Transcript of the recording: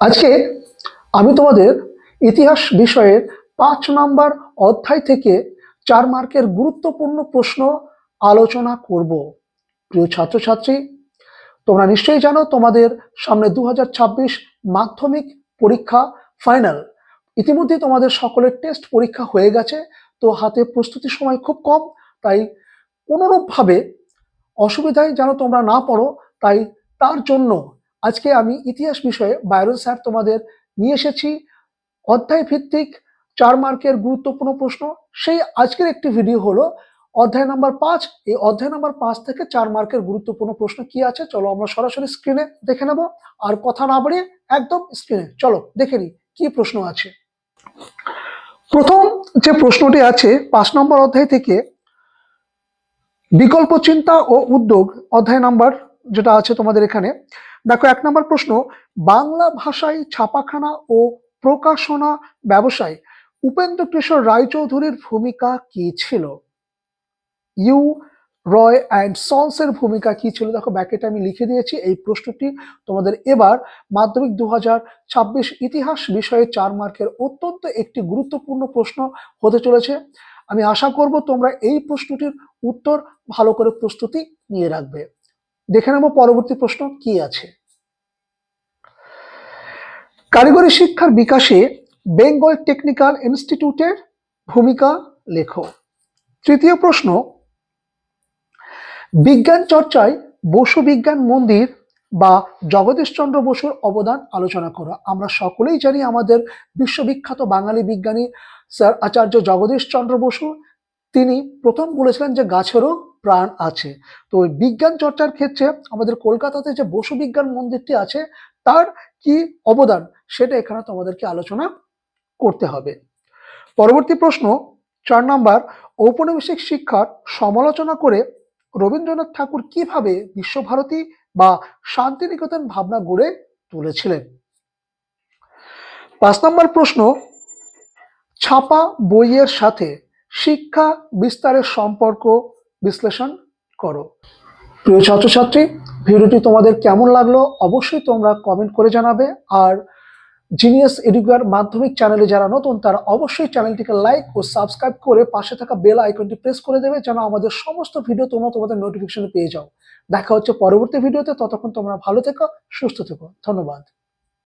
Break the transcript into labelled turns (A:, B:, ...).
A: আজকে আমি তোমাদের ইতিহাস বিষয়ের পাঁচ নাম্বার অধ্যায় থেকে চার মার্কের গুরুত্বপূর্ণ প্রশ্ন আলোচনা করব। প্রিয় ছাত্রছাত্রী, তোমরা নিশ্চয়ই জানো তোমাদের সামনে দু হাজার ছাব্বিশ মাধ্যমিক পরীক্ষা ফাইনাল। ইতিমধ্যে তোমাদের সকলের টেস্ট পরীক্ষা হয়ে গেছে, তো হাতে প্রস্তুতির সময় খুব কম, তাই কোনোরূপভাবে অসুবিধায় যেন তোমরা না পড়ো, তাই তার জন্য আজকে আমি ইতিহাস বিষয়ে বায়রন স্যার তোমাদের নিয়ে এসেছি। অধ্যায় ভিত্তিক চার মার্কের গুরুত্বপূর্ণ প্রশ্ন। সেই আজকের একটি ভিডিও হলো অধ্যায় নাম্বার পাঁচ। এই অধ্যায় নাম্বার পাঁচ থেকে চার মার্কের গুরুত্বপূর্ণ প্রশ্ন কি আছে? চলো আমরা সরাসরি স্ক্রিনে দেখে নেব। আর কথা না বাড়িয়ে একদম স্ক্রিনে চলো, দেখে নিই কি প্রশ্ন আছে। প্রথম যে প্রশ্নটি আছে, পাঁচ নম্বর অধ্যায় থেকে বিকল্প চিন্তা ও উদ্যোগ, অধ্যায় নাম্বার যেটা আছে তোমাদের এখানে দেখো, এক নম্বর প্রশ্ন, বাংলা ভাষায় ছাপাখানা ও প্রকাশনা ব্যবসায় উপেন্দ্র কিশোর রায়চৌধুরীর ভূমিকা কি ছিল? ইউ, রয় অ্যান্ড সন্সের ভূমিকা কি ছিল? দেখো, ব্যাকেটে আমি লিখে দিয়েছি, এই প্রশ্নটি তোমাদের এবার মাধ্যমিক দু ছাব্বিশ ইতিহাস বিষয়ে চার মার্কের অত্যন্ত একটি গুরুত্বপূর্ণ প্রশ্ন হতে চলেছে। আমি আশা করব তোমরা এই প্রশ্নটির উত্তর ভালো করে প্রস্তুতি নিয়ে রাখবে। দেখে নেব পরবর্তী প্রশ্ন কি আছে। কারিগরি শিক্ষার বিকাশে বেঙ্গল টেকনিক্যাল ইনস্টিটিউটের ভূমিকা লেখো। তৃতীয় প্রশ্ন, বিজ্ঞান চর্চায় বসু বিজ্ঞান মন্দির বা জগদীশচন্দ্র বসুর অবদান আলোচনা করো। আমরা সকলেই জানি আমাদের বিশ্ববিখ্যাত বাঙালি বিজ্ঞানী স্যার আচার্য জগদীশচন্দ্র বসু, তিনি প্রথম বলেছিলেন যে গাছেরও প্রাণ আছে। তো বিজ্ঞান চর্চার ক্ষেত্রে আমাদের কলকাতাতে যে বসু বিজ্ঞান মন্দিরটি আছে তার কি অবদান? সেটা এখানে তোমাদেরকে আলোচনা করতে হবে। পরবর্তী প্রশ্ন, চার নাম্বার, ঔপনিবেশিক শিক্ষার সমালোচনা করে রবীন্দ্রনাথ ঠাকুর কীভাবে বিশ্বভারতী বা শান্তিনিকেতন ভাবনা গড়ে তুলেছিলেন? পাঁচ নম্বর প্রশ্ন, ছাপা বইয়ের সাথে শিক্ষা বিস্তারের সম্পর্ক বিশ্লেষণ করো। প্রিয় ছাত্রছাত্রী ভিডিওটি তোমাদের কেমন লাগল অবশ্যই তোমরা কমেন্ট করে জানাবে। আর জিনিয়াস এডুকেয়ার মাধ্যমিক চ্যানেলে যারা নতুন, তারা অবশ্যই চ্যানেলটিকে লাইক ও সাবস্ক্রাইব করে পাশে থাকা বেল আইকনটি প্রেস করে দেবে যেন আমাদের সমস্ত ভিডিও তোমরা তোমাদের নোটিফিকেশনে পেয়ে যাও। দেখা হচ্ছে পরবর্তী ভিডিওতে ততক্ষণ তোমরা ভালো থেকো, সুস্থ থেকো। ধন্যবাদ।